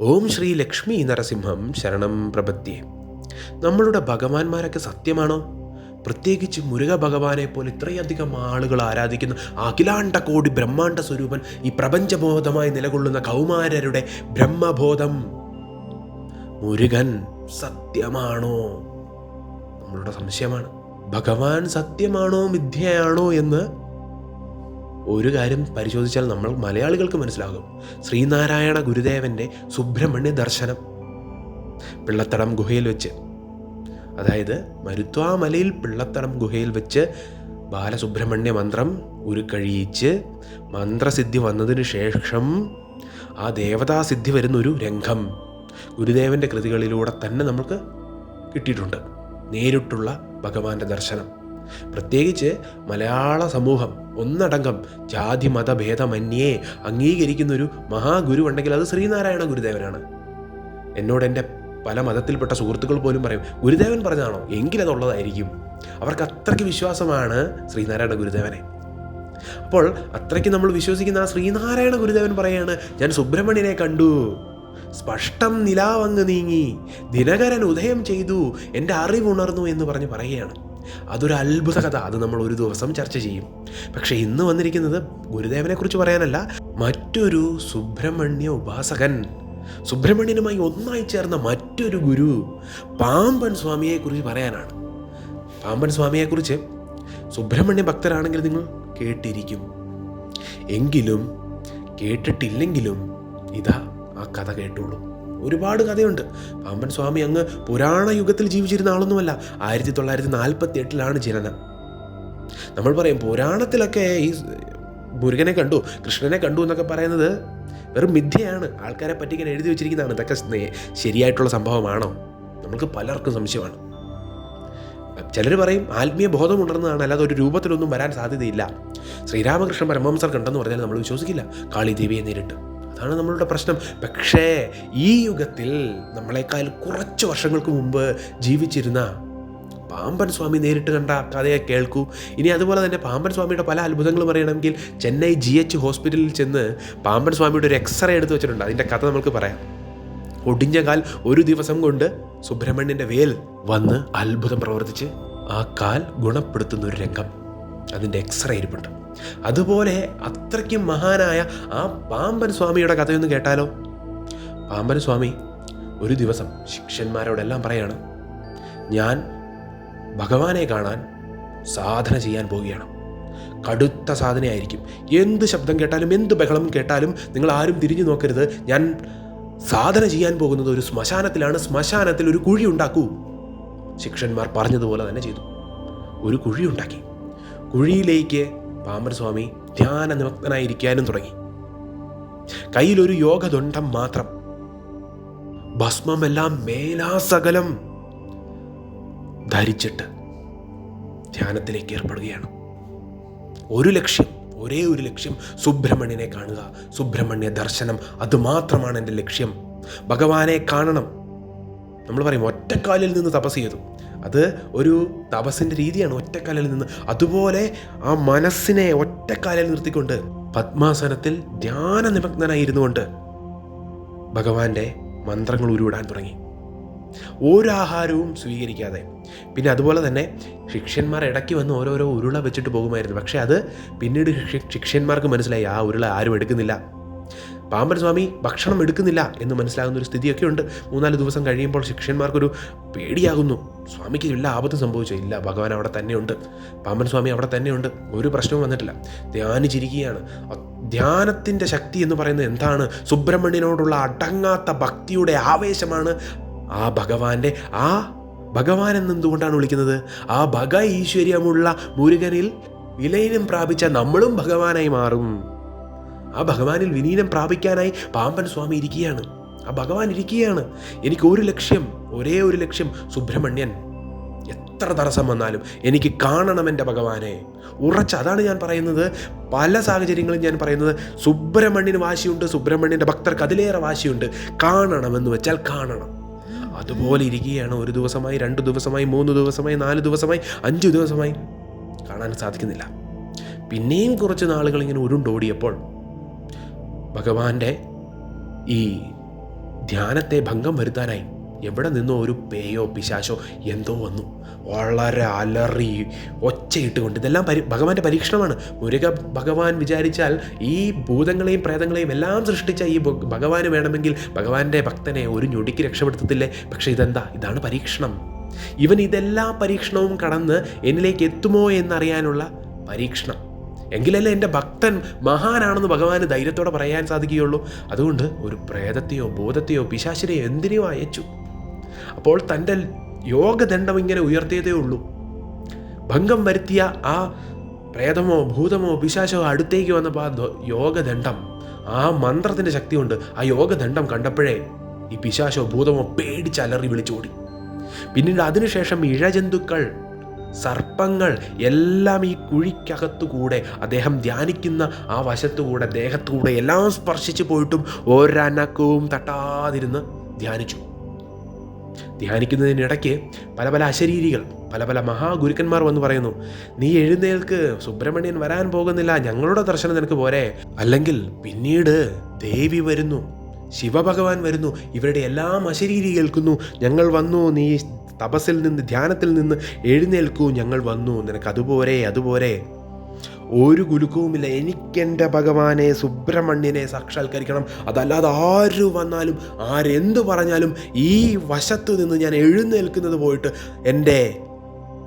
ഓം ശ്രീ ലക്ഷ്മി നരസിംഹം ശരണം പ്രപദ്യേ നമ്മളുടെ ഭഗവാന്മാരൊക്കെ സത്യമാണോ? പ്രത്യേകിച്ച് മുരുക ഭഗവാനെ പോലെ ഇത്രയധികം ആളുകൾ ആരാധിക്കുന്ന അഖിലാണ്ട കോടി ബ്രഹ്മാണ്ട സ്വരൂപൻ ഈ പ്രപഞ്ചബോധമായി നിലകൊള്ളുന്ന കൗമാരരുടെ ബ്രഹ്മബോധം. മുരുകൻ സത്യമാണോ? നമ്മളുടെ സംശയമാണ്. ഭഗവാൻ സത്യമാണോ മിഥ്യയാണോ എന്ന് ഒരു കാര്യം പരിശോധിച്ചാൽ നമ്മൾ മലയാളികൾക്ക് മനസ്സിലാകും. ശ്രീനാരായണ ഗുരുദേവന്റെ സുബ്രഹ്മണ്യ ദർശനം. പിള്ളത്തടം ഗുഹയിൽ വെച്ച്. അതായത് മരുത്വാമലയിൽ പിള്ളത്തടം ഗുഹയിൽ വെച്ച് ബാലസുബ്രഹ്മണ്യ മന്ത്രം ഉരുക്കഴിയിച്ച് മന്ത്രസിദ്ധി വന്നതിന് ശേഷം ആ ദേവതാസിദ്ധി വരുന്നൊരു രംഗം ഗുരുദേവന്റെ കൃതികളിലൂടെ തന്നെ നമുക്ക് കിട്ടിയിട്ടുണ്ട്. നേരിട്ടുള്ള ഭഗവാന്റെ ദർശനം. പ്രത്യേകിച്ച് മലയാള സമൂഹം ഒന്നടങ്കം ജാതി മതഭേദമന്യേ അംഗീകരിക്കുന്ന ഒരു മഹാഗുരു ഉണ്ടെങ്കിൽ അത് ശ്രീനാരായണ ഗുരുദേവനാണ്. എന്നോട് എന്റെ പല മതത്തിൽപ്പെട്ട സുഹൃത്തുക്കൾ പോലും പറയും ഗുരുദേവൻ പറഞ്ഞതാണോ? എങ്കിലതുള്ളതായിരിക്കും. അവർക്ക് അത്രയ്ക്ക് വിശ്വാസമാണ് ശ്രീനാരായണ ഗുരുദേവനെ. അപ്പോൾ അത്രയ്ക്ക് നമ്മൾ വിശ്വസിക്കുന്ന ആ ശ്രീനാരായണ ഗുരുദേവൻ പറയാണ് ഞാൻ സുബ്രഹ്മണ്യനെ കണ്ടു. സ്പഷ്ടം നിലാവങ്ങ് നീങ്ങി. ദിനകരൻ ഉദയം ചെയ്തു. എന്റെ അറിവുണർന്നു എന്ന് പറഞ്ഞ് പറയുകയാണ്. അതൊരു അത്ഭുത കഥ അത് നമ്മൾ ഒരു ദിവസം ചർച്ച ചെയ്യും. പക്ഷേ ഇന്ന് വന്നിരിക്കുന്നത് ഗുരുദേവനെ കുറിച്ച് പറയാനല്ല മറ്റൊരു സുബ്രഹ്മണ്യ ഉപാസകൻ. സുബ്രഹ്മണ്യനുമായി ഒന്നായി ചേർന്ന മറ്റൊരു ഗുരു പാമ്പൻ സ്വാമിയെക്കുറിച്ച് പറയാനാണ്. പാമ്പൻ സ്വാമിയെക്കുറിച്ച് സുബ്രഹ്മണ്യ ഭക്തരാണെങ്കിൽ നിങ്ങൾ കേട്ടിരിക്കും. എങ്കിലും കേട്ടിട്ടില്ലെങ്കിലും ഇതാ ആ കഥ കേട്ടുള്ളൂ ഒരുപാട് കഥയുണ്ട്. പാമ്പൻ സ്വാമി അങ്ങ് പുരാണ യുഗത്തിൽ ജീവിച്ചിരുന്ന ആളൊന്നുമല്ല. ആയിരത്തി തൊള്ളായിരത്തി നാൽപ്പത്തി എട്ടിലാണ് ജനനം. നമ്മൾ പറയും പുരാണത്തിലൊക്കെ ഈ മുരുകനെ കണ്ടു കൃഷ്ണനെ കണ്ടു എന്നൊക്കെ പറയുന്നത് വെറും മിഥ്യയാണ്. ആൾക്കാരെ പറ്റിക്കാൻ എഴുതി വെച്ചിരിക്കുന്നതാണ്. ഇതൊക്കെ ശരിയായിട്ടുള്ള സംഭവമാണോ? നമുക്ക് പലർക്കും സംശയമാണ്. ചിലർ പറയും ആത്മീയ ബോധം ഉണർന്നതാണ് അല്ലാതെ ഒരു രൂപത്തിലൊന്നും വരാൻ സാധ്യതയില്ല. ശ്രീരാമകൃഷ്ണ പരമഹംസർ കണ്ടെന്ന് പറഞ്ഞാൽ നമ്മൾ വിശ്വസിക്കില്ല. കാളിദേവിയെ നേരിട്ട്. അതാണ് നമ്മളുടെ പ്രശ്നം. പക്ഷേ ഈ യുഗത്തിൽ നമ്മളെക്കാൾ കുറച്ച് വർഷങ്ങൾക്ക് മുമ്പ് ജീവിച്ചിരുന്ന പാമ്പൻ സ്വാമി നേരിട്ട് കണ്ട കഥയെ കേൾക്കൂ. ഇനി അതുപോലെ തന്നെ പാമ്പൻ സ്വാമിയുടെ പല അത്ഭുതങ്ങളും അറിയണമെങ്കിൽ ചെന്നൈ ജി എച്ച് ഹോസ്പിറ്റലിൽ ചെന്ന് പാമ്പൻ സ്വാമിയുടെ ഒരു എക്സ്റേ എടുത്ത് വെച്ചിട്ടുണ്ട്. അതിന്റെ കഥ നമുക്ക് പറയാം. ഒടിഞ്ഞ കാൽ ഒരു ദിവസം കൊണ്ട് സുബ്രഹ്മണ്യന്റെ വേൽ വന്ന് അത്ഭുതം പ്രവർത്തിച്ച് ആ കാൽ ഗുണപ്പെടുത്തുന്ന ഒരു രംഗം. അതിന്റെ എക്സ്റേ ഇരിപ്പുണ്ട്. അതുപോലെ അത്രയ്ക്കും മഹാനായ ആ പാമ്പൻ സ്വാമിയുടെ കഥയൊന്ന് കേട്ടാലോ? പാമ്പൻ സ്വാമി ഒരു ദിവസം ശിഷ്യന്മാരോടെല്ലാം പറയാണ് ഞാൻ ഭഗവാനെ കാണാൻ സാധന ചെയ്യാൻ പോവുകയാണ്. കടുത്ത സാധനയായിരിക്കും. എന്ത് ശബ്ദം കേട്ടാലും എന്ത് ബഹളം കേട്ടാലും നിങ്ങൾ ആരും തിരിഞ്ഞു നോക്കരുത്. ഞാൻ സാധന ചെയ്യാൻ പോകുന്നത് ഒരു ശ്മശാനത്തിലാണ്. ശ്മശാനത്തിൽ ഒരു കുഴി ഉണ്ടാക്കൂ. ശിക്ഷന്മാർ പറഞ്ഞതുപോലെ തന്നെ ചെയ്തു. ഒരു കുഴി ഉണ്ടാക്കി. കുഴിയിലേക്ക് പാമ്പരസ്വാമി ധ്യാന നിമഗ്നായിരിക്കാനും തുടങ്ങി. കയ്യിലൊരു യോഗദണ്ഡം മാത്രം. ഭസ്മമെല്ലാം മേലാസകലം ധരിച്ചിട്ട് ധ്യാനത്തിലേക്ക് ഏർപ്പെടുകയാണ്. ഒരു ലക്ഷ്യം ഒരേ ഒരു ലക്ഷ്യം സുബ്രഹ്മണ്യനെ കാണുക സുബ്രഹ്മണ്യ ദർശനം അതുമാത്രമാണ് എന്റെ ലക്ഷ്യം. ഭഗവാനെ കാണണം. നമ്മൾ പറയും ഒറ്റക്കാലിൽ നിന്ന് തപസ് ചെയ്തു. അത് ഒരു തപസ്സിന്റെ രീതിയാണ് ഒറ്റക്കാലിൽ നിന്ന്. അതുപോലെ ആ മനസ്സിനെ ഒറ്റക്കാലിൽ നിർത്തിക്കൊണ്ട് പത്മാസനത്തിൽ ധ്യാന നിമഗ്നനായിരുന്നു കൊണ്ട് ഭഗവാന്റെ മന്ത്രങ്ങൾ ഉരുവിടാൻ തുടങ്ങി. ഒരാഹാരവും സ്വീകരിക്കാതെ. പിന്നെ അതുപോലെ തന്നെ ശിഷ്യന്മാർ ഇടയ്ക്ക് വന്ന് ഓരോരോ ഉരുള വെച്ചിട്ട് പോകുമായിരുന്നു. പക്ഷേ അത് പിന്നീട് ശിഷ്യന്മാർക്ക് മനസ്സിലായി ആ ഉരുള ആരും എടുക്കുന്നില്ല. പാമ്പൻ സ്വാമി ഭക്ഷണം എടുക്കുന്നില്ല എന്ന് മനസ്സിലാകുന്ന ഒരു സ്ഥിതിയൊക്കെ ഉണ്ട്. മൂന്നാൽ ദിവസം കഴിയുമ്പോൾ ശിഷ്യന്മാർക്കൊരു പേടിയാകുന്നു. സ്വാമിക്ക് എല്ലാ ആപത്തും സംഭവിച്ചു. ഇല്ല ഭഗവാൻ അവിടെ തന്നെയുണ്ട്. പാമ്പൻ സ്വാമി അവിടെ തന്നെയുണ്ട്. ഒരു പ്രശ്നവും വന്നിട്ടില്ല. ധ്യാനിച്ചിരിക്കുകയാണ്. ധ്യാനത്തിന്റെ ശക്തി എന്ന് പറയുന്നത് എന്താണ്? സുബ്രഹ്മണ്യനോടുള്ള അടങ്ങാത്ത ഭക്തിയുടെ ആവേശമാണ് ആ ഭഗവാന്റെ ആ ഭഗവാൻ എന്നെന്തുകൊണ്ടാണ് വിളിക്കുന്നത്? ആ ഭഗ ഈശ്വര്യമുള്ള മുരുകനിൽ വിലയിലും പ്രാപിച്ച നമ്മളും ഭഗവാനായി മാറും. ആ ഭഗവാനിൽ വിനീനം പ്രാപിക്കാനായി പാമ്പൻ സ്വാമി ഇരിക്കുകയാണ്. ആ ഭഗവാൻ ഇരിക്കുകയാണ്. എനിക്ക് ഒരു ലക്ഷ്യം ഒരേ ഒരു ലക്ഷ്യം സുബ്രഹ്മണ്യൻ. എത്ര തടസ്സം വന്നാലും എനിക്ക് കാണണം എന്റെ ഭഗവാനെ. ഉറച്ച അതാണ് ഞാൻ പറയുന്നത്. പല സാഹചര്യങ്ങളും ഞാൻ പറയുന്നത്. സുബ്രഹ്മണ്യന് വാശിയുണ്ട് സുബ്രഹ്മണ്യന്റെ ഭക്തർക്ക് അതിലേറെ വാശിയുണ്ട്. കാണണമെന്ന് വെച്ചാൽ കാണണം. അതുപോലെ ഇരിക്കുകയാണ്. ഒരു ദിവസമായി രണ്ട് ദിവസമായി മൂന്ന് ദിവസമായി നാല് ദിവസമായി അഞ്ച് ദിവസമായി. കാണാൻ സാധിക്കുന്നില്ല. പിന്നെയും കുറച്ച് നാളുകൾ ഇങ്ങനെ ഉരുണ്ടോടിയപ്പോൾ ഭഗവാന്റെ ഈ ധ്യാനത്തെ ഭംഗം വരുത്താനായി എവിടെ നിന്നോ ഒരു പേയോ പിശാശോ എന്തോ വന്നു. വളരെ അലറി ഒച്ചയിട്ടുകൊണ്ട്. ഇതെല്ലാം പരി ഭഗവാന്റെ പരീക്ഷണമാണ്. മുരുക ഭഗവാൻ വിചാരിച്ചാൽ ഈ ഭൂതങ്ങളെയും പ്രേതങ്ങളെയും എല്ലാം സൃഷ്ടിച്ച ഈ ഭഗവാന് വേണമെങ്കിൽ ഭഗവാന്റെ ഭക്തനെ ഒരു ഞൊടിക്ക് രക്ഷപ്പെടുത്തത്തില്ലേ? പക്ഷേ ഇതെന്താ? ഇതാണ് പരീക്ഷണം. ഇവൻ ഇതെല്ലാ പരീക്ഷണവും കടന്ന് എന്നിലേക്ക് എത്തുമോ എന്നറിയാനുള്ള പരീക്ഷണം. എങ്കിലല്ലേ എന്റെ ഭക്തൻ മഹാനാണെന്ന് ഭഗവാന് ധൈര്യത്തോടെ പറയാൻ സാധിക്കുകയുള്ളൂ. അതുകൊണ്ട് ഒരു പ്രേതത്തെയോ ബോധത്തെയോ പിശാശിനെയോ എന്തിനെയോ അയച്ചു. അപ്പോൾ തന്റെ യോഗദണ്ഡം ഇങ്ങനെ ഉയർത്തിയതേ ഉള്ളൂ. ഭംഗം വരുത്തിയ ആ പ്രേതമോ ഭൂതമോ പിശാശോ അടുത്തേക്ക് വന്നപ്പോൾ ആ യോഗദണ്ഡം ആ മന്ത്രത്തിന്റെ ശക്തി കൊണ്ട് ആ യോഗദണ്ഡം കണ്ടപ്പോഴേ ഈ പിശാശോ ഭൂതമോ പേടിച്ചലറി വിളിച്ചോടി. പിന്നീട് അതിനുശേഷം ഇഴജന്തുക്കൾ സർപ്പങ്ങൾ എല്ലാം ഈ കുഴിക്കകത്തുകൂടെ അദ്ദേഹം ധ്യാനിക്കുന്ന ആ വശത്തുകൂടെ ദേഹത്തുകൂടെ എല്ലാം സ്പർശിച്ചു പോയിട്ടും ഒരനക്കവും തട്ടാതിരുന്ന് ധ്യാനിച്ചു. ധ്യാനിക്കുന്നതിനിടയ്ക്ക് പല പല അശരീരികൾ പല പല മഹാഗുരുക്കന്മാർ വന്ന് പറയുന്നു നീ എഴുന്നേൽക്ക് സുബ്രഹ്മണ്യൻ വരാൻ പോകുന്നില്ല ഞങ്ങളുടെ ദർശനം നിനക്ക് പോരെ. അല്ലെങ്കിൽ പിന്നീട് ദേവി വരുന്നു. ശിവഭഗവാൻ വരുന്നു. ഇവരുടെ എല്ലാം അശരീരി കേൾക്കുന്നു. ഞങ്ങൾ വന്നു നീ തപസ്സിൽ നിന്ന് ധ്യാനത്തിൽ നിന്ന് എഴുന്നേൽക്കൂ ഞങ്ങൾ വന്നു. നിനക്ക് അതുപോരെ അതുപോരെ ഒരു കുലുക്കവുമില്ല. എനിക്കെന്റെ ഭഗവാനെ സുബ്രഹ്മണ്യനെ സാക്ഷാത്കരിക്കണം. അതല്ലാതെ ആര് വന്നാലും ആരെന്ത് പറഞ്ഞാലും ഈ വശത്ത് നിന്ന് ഞാൻ എഴുന്നേൽക്കുന്നത് പോയിട്ട് എന്റെ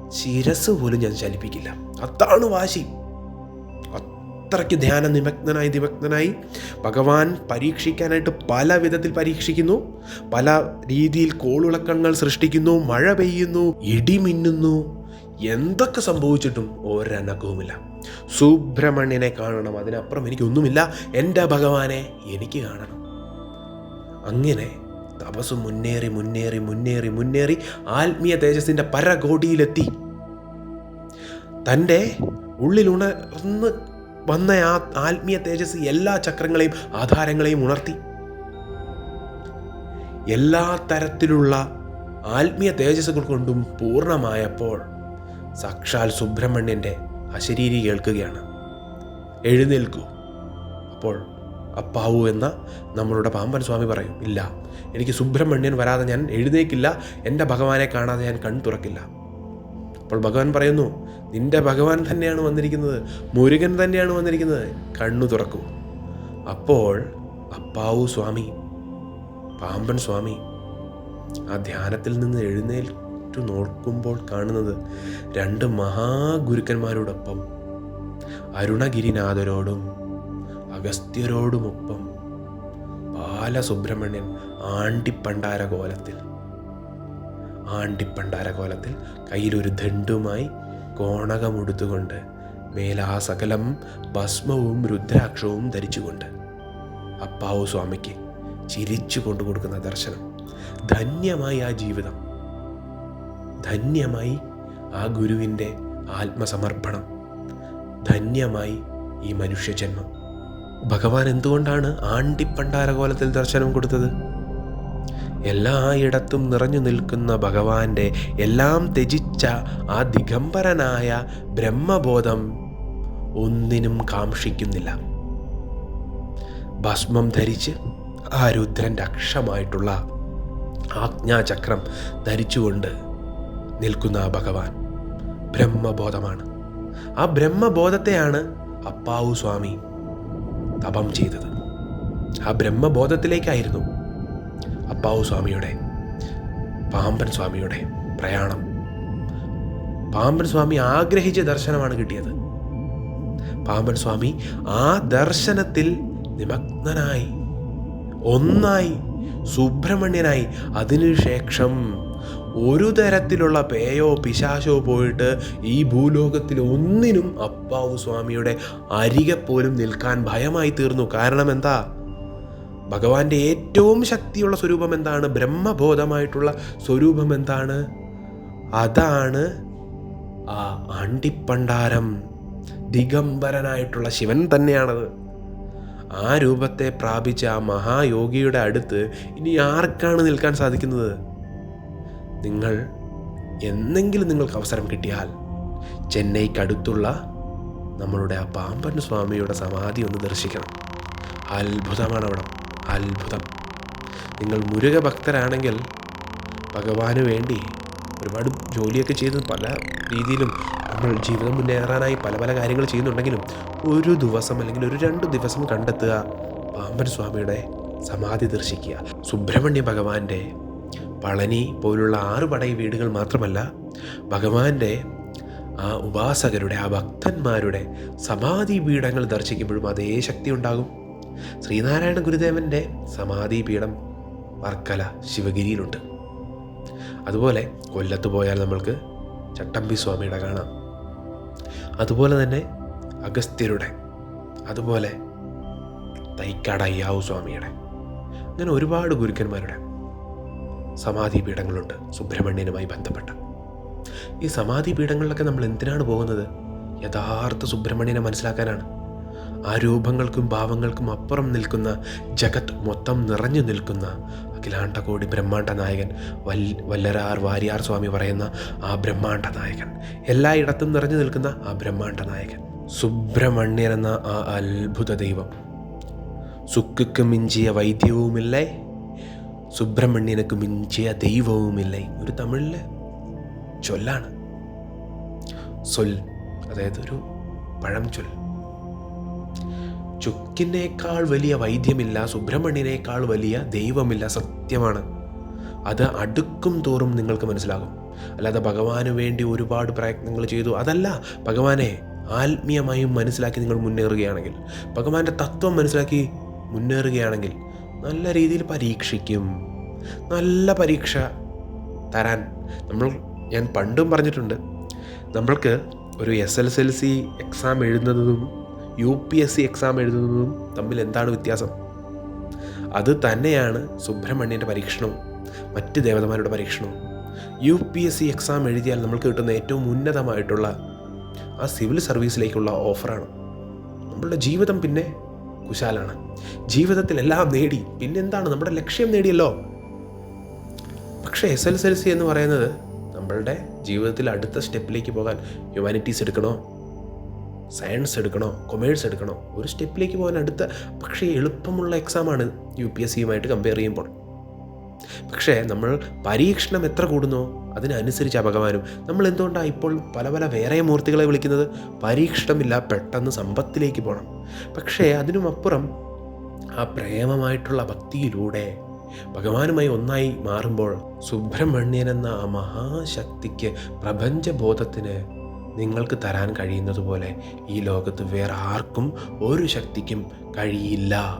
ശിരസ് പോലും ഞാൻ ചലിപ്പിക്കില്ല. അതാണ് വാശി. അത്രയ്ക്ക് ധ്യാന നിമഗ്നനായി നിമഗ്നനായി ഭഗവാൻ പരീക്ഷിക്കാനായിട്ട് പല വിധത്തിൽ പരീക്ഷിക്കുന്നു. പല രീതിയിൽ കോളുളക്കങ്ങൾ സൃഷ്ടിക്കുന്നു മഴ പെയ്യുന്നു ഇടിമിന്നുന്നു എന്തൊക്കെ സംഭവിച്ചിട്ടും ഒരനക്കവുമില്ല. സുബ്രഹ്മണ്യനെ കാണണം അതിനപ്പുറം എനിക്കൊന്നുമില്ല. എന്റെ ഭഗവാനെ എനിക്ക് കാണണം. അങ്ങനെ തപസ് മുന്നേറി മുന്നേറി മുന്നേറി മുന്നേറി ആത്മീയ തേജസ്സിന്റെ പരകോടിയിലെത്തി. തന്റെ ഉള്ളിലുണർന്ന് വന്ന ആ ആത്മീയ തേജസ് എല്ലാ ചക്രങ്ങളെയും ആധാരങ്ങളെയും ഉണർത്തി. എല്ലാ തരത്തിലുള്ള ആത്മീയ തേജസ്സുകൾ കൊണ്ടും പൂർണമായപ്പോൾ സാക്ഷാൽ സുബ്രഹ്മണ്യന്റെ അശരീരി കേൾക്കുകയാണ്. എഴുന്നേൽക്കൂ. അപ്പോൾ അപ്പാവു എന്ന നമ്മളുടെ പാമ്പൻ സ്വാമി പറയും ഇല്ല എനിക്ക് സുബ്രഹ്മണ്യൻ വരാതെ ഞാൻ എഴുന്നേക്കില്ല എന്റെ ഭഗവാനെ കാണാതെ ഞാൻ കൺ തുറക്കില്ല. അപ്പോൾ ഭഗവാൻ പറയുന്നു നിന്റെ ഭഗവാൻ തന്നെയാണ് വന്നിരിക്കുന്നത് മുരുകൻ തന്നെയാണ് വന്നിരിക്കുന്നത്. കണ്ണു തുറക്കൂ. അപ്പോൾ അപ്പാവു സ്വാമി പാമ്പൻ സ്വാമി ആ ധ്യാനത്തിൽ നിന്ന് എഴുന്നേറ്റു നോക്കുമ്പോൾ കാണുന്നത് രണ്ട് മഹാഗുരുക്കന്മാരോടൊപ്പം അരുണഗിരിനാഥരോടും അഗസ്ത്യരോടുമൊപ്പം ബാലസുബ്രഹ്മണ്യൻ ആണ്ടിപ്പണ്ടാര കോലത്തിൽ ആണ്ടിപ്പണ്ടാര കോലത്തിൽ കയ്യിലൊരു ദണ്ഡുമായി കോണകമുടുത്തുകൊണ്ട് മേലാ സകലം ഭസ്മവും രുദ്രാക്ഷവും ധരിച്ചുകൊണ്ട് അപ്പാവു സ്വാമിക്ക് ചിരിച്ചു കൊണ്ടു കൊടുക്കുന്ന ദർശനം. ധന്യമായി ആ ജീവിതം. ധന്യമായി ആ ഗുരുവിന്റെ ആത്മസമർപ്പണം. ധന്യമായി ഈ മനുഷ്യജന്മം. ഭഗവാൻ എന്തുകൊണ്ടാണ് ആണ്ടിപ്പണ്ടാരകോലത്തിൽ ദർശനം കൊടുത്തത്? എല്ലായിടത്തും നിറഞ്ഞു നിൽക്കുന്ന ഭഗവാന്റെ എല്ലാം ത്യജിച്ച ആ ദിഗംബരനായ ബ്രഹ്മബോധം ഒന്നിനും കാക്ഷിക്കുന്നില്ല. ഭസ്മം ധരിച്ച് ആ രുദ്രന്റെ അക്ഷമായിട്ടുള്ള ആജ്ഞാചക്രം ധരിച്ചുകൊണ്ട് നിൽക്കുന്ന ആ ഭഗവാൻ ബ്രഹ്മബോധമാണ്. ആ ബ്രഹ്മബോധത്തെയാണ് അപ്പാവു സ്വാമി തപം ചെയ്തത്. ആ ബ്രഹ്മബോധത്തിലേക്കായിരുന്നു അപ്പാവു സ്വാമിയുടെ പാമ്പൻ സ്വാമിയുടെ പ്രയാണം. പാമ്പൻ സ്വാമി ആഗ്രഹിച്ച ദർശനമാണ് കിട്ടിയത്. പാമ്പൻ സ്വാമി ആ ദർശനത്തിൽ നിമഗ്നനായി ഒന്നായി സുബ്രഹ്മണ്യനായി. അതിനുശേഷം ഒരു തരത്തിലുള്ള പേയോ പിശാശോ പോയിട്ട് ഈ ഭൂലോകത്തിൽ ഒന്നിനും അപ്പാവു സ്വാമിയുടെ അരികെ പോലും നിൽക്കാൻ ഭയമായി തീർന്നു. കാരണം എന്താ? ഭഗവാന്റെ ഏറ്റവും ശക്തിയുള്ള സ്വരൂപം എന്താണ്? ബ്രഹ്മബോധമായിട്ടുള്ള സ്വരൂപം എന്താണ്? അതാണ് ആ ആണ്ടിപ്പണ്ടാരം. ദിഗംബരനായിട്ടുള്ള ശിവൻ തന്നെയാണത്. ആ രൂപത്തെ പ്രാപിച്ച ആ മഹായോഗിയുടെ അടുത്ത് ഇനി ആർക്കാണ് നിൽക്കാൻ സാധിക്കുന്നത്? നിങ്ങൾ എന്നെങ്കിലും നിങ്ങൾക്ക് അവസരം കിട്ടിയാൽ ചെന്നൈക്കടുത്തുള്ള നമ്മളുടെ ആ പാമ്പൻ സ്വാമിയുടെ സമാധി ഒന്ന് ദർശിക്കണം. അത്ഭുതമാണ് അവിടെ. അത്ഭുതം. നിങ്ങൾ മുരുക ഭക്തരാണെങ്കിൽ ഭഗവാന് വേണ്ടി ഒരുപാട് ജോലിയൊക്കെ ചെയ്ത് പല രീതിയിലും നമ്മൾ ജീവിതം മുന്നേറാനായി പല പല കാര്യങ്ങൾ ചെയ്യുന്നുണ്ടെങ്കിലും ഒരു ദിവസം അല്ലെങ്കിൽ ഒരു രണ്ട് ദിവസം കണ്ടെത്തുക പാമ്പൻ സ്വാമിയുടെ സമാധി ദർശിക്കുക. സുബ്രഹ്മണ്യ ഭഗവാന്റെ പളനി പോലുള്ള ആറ് പടയി വീടുകൾ മാത്രമല്ല ഭഗവാന്റെ ആ ഉപാസകരുടെ ആ ഭക്തന്മാരുടെ സമാധി പീഠങ്ങൾ ദർശിക്കുമ്പോഴും അതേ ശക്തി ഉണ്ടാകും. ശ്രീനാരായണ ഗുരുദേവന്റെ സമാധി പീഠം വർക്കല ശിവഗിരിയിലുണ്ട്. അതുപോലെ കൊല്ലത്ത് പോയാൽ നമ്മൾക്ക് ചട്ടമ്പി സ്വാമിയുടെ കാണാം. അതുപോലെ തന്നെ അഗസ്ത്യരുടെ അതുപോലെ തൈക്കാട് അയ്യാവു സ്വാമിയുടെ അങ്ങനെ ഒരുപാട് ഗുരുക്കന്മാരുടെ സമാധി പീഠങ്ങളുണ്ട് സുബ്രഹ്മണ്യനുമായി ബന്ധപ്പെട്ട. ഈ സമാധി പീഠങ്ങളിലൊക്കെ നമ്മൾ എന്തിനാണ് പോകുന്നത്? യഥാർത്ഥ സുബ്രഹ്മണ്യനെ മനസ്സിലാക്കാനാണ്. ആ രൂപങ്ങൾക്കും ഭാവങ്ങൾക്കും അപ്പുറം നിൽക്കുന്ന ജഗത് മൊത്തം നിറഞ്ഞു നിൽക്കുന്ന അഖിലാണ്ടകോടി ബ്രഹ്മാണ്ട നായകൻ വൽ വല്ലരാർ വാരിയാർ സ്വാമി പറയുന്ന ആ ബ്രഹ്മാണ്ട നായകൻ എല്ലായിടത്തും നിറഞ്ഞു നിൽക്കുന്ന ആ ബ്രഹ്മാണ്ട നായകൻ സുബ്രഹ്മണ്യൻ എന്ന ആ അത്ഭുത ദൈവം. സുക്കുക്ക് മിഞ്ചിയ വൈദ്യവുമില്ലേ? സുബ്രഹ്മണ്യനക്ക് മിഞ്ചിയ ദൈവവുമില്ലേ? ഒരു തമിഴിലെ ചൊല്ലാണ്. സൊൽ അതായത് ഒരു പഴം ചൊൽ. ചുക്കിനേക്കാൾ വലിയ വൈദ്യമില്ല സുബ്രഹ്മണ്യനേക്കാൾ വലിയ ദൈവമില്ല സത്യമാണ്. അത് അടുക്കും തോറും നിങ്ങൾക്ക് മനസ്സിലാകും. അല്ലാതെ ഭഗവാന് വേണ്ടി ഒരുപാട് പ്രയത്നങ്ങൾ ചെയ്തു. അതല്ല ഭഗവാനെ ആത്മീയമായും മനസ്സിലാക്കി നിങ്ങൾ മുന്നേറുകയാണെങ്കിൽ ഭഗവാന്റെ തത്വം മനസ്സിലാക്കി മുന്നേറുകയാണെങ്കിൽ നല്ല രീതിയിൽ പരീക്ഷിക്കും. നല്ല പരീക്ഷ തരാൻ നമ്മൾ ഞാൻ പണ്ടും പറഞ്ഞിട്ടുണ്ട്. നമ്മൾക്ക് ഒരു S L S L C exam എഴുതുന്നതും U P S C exam എഴുതുന്നതും തമ്മിൽ എന്താണ് വ്യത്യാസം? അത് തന്നെയാണ് സുബ്രഹ്മണ്യന്റെ പരീക്ഷണവും മറ്റ് ദേവതമാരുടെ പരീക്ഷണവും. U P S C exam എഴുതിയാൽ നമ്മൾക്ക് കിട്ടുന്ന ഏറ്റവും ഉന്നതമായിട്ടുള്ള ആ സിവിൽ സർവീസിലേക്കുള്ള ഓഫറാണ് നമ്മളുടെ ജീവിതം പിന്നെ കുശാലാണ്. ജീവിതത്തിൽ എല്ലാം നേടി. പിന്നെന്താണ്? നമ്മുടെ ലക്ഷ്യം നേടിയല്ലോ. പക്ഷേ എസ് എൽ എൽ സി എന്ന് പറയുന്നത് നമ്മളുടെ ജീവിതത്തിൽ അടുത്ത സ്റ്റെപ്പിലേക്ക് പോകാൻ ഹ്യൂമാനിറ്റീസ് എടുക്കണോ? സയൻസ് എടുക്കണോ കൊമേഴ്സ് എടുക്കണോ ഒരു സ്റ്റെപ്പിലേക്ക് പോകാൻ അടുത്ത പക്ഷേ എളുപ്പമുള്ള എക്സാമാണ് യു പി എസ് സിയുമായിട്ട് കമ്പയർ ചെയ്യുമ്പോൾ. പക്ഷേ നമ്മൾ പരീക്ഷണം എത്ര കൂടുന്നോ അതിനനുസരിച്ച് ഭഗവാനും നമ്മൾ എന്തുകൊണ്ടാണ് ഇപ്പോൾ പല പല വേറെ മൂർത്തികളെ വിളിക്കുന്നത്? പരീക്ഷണമില്ല പെട്ടെന്ന് സമ്പത്തിലേക്ക് പോകണം പക്ഷേ അതിനുമപ്പുറം ആ പ്രേമമായിട്ടുള്ള ഭക്തിയിലൂടെ ഭഗവാനുമായി ഒന്നായി മാറുമ്പോൾ സുബ്രഹ്മണ്യൻ എന്ന ആ മഹാശക്തിക്ക് പ്രപഞ്ചബോധത്തിന് നിങ്ങൾക്ക് തരാൻ കഴിയുന്നതുപോലെ ഈ ലോകത്ത് വേറെ ആർക്കും ഒരു ശക്തിക്കും കഴിയില്ല.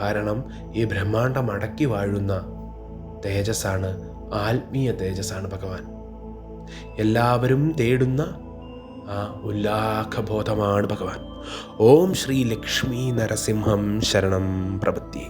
കാരണം ഈ ബ്രഹ്മാണ്ടം അടക്കി വാഴുന്ന തേജസ്സാണ് ആത്മീയ തേജസ്സാണ് ഭഗവാൻ. എല്ലാവരും തേടുന്ന ആ ഉല്ലാഖബോധമാണ് ഭഗവാൻ. ഓം ശ്രീ ലക്ഷ്മി നരസിംഹം ശരണം പ്രപത്തി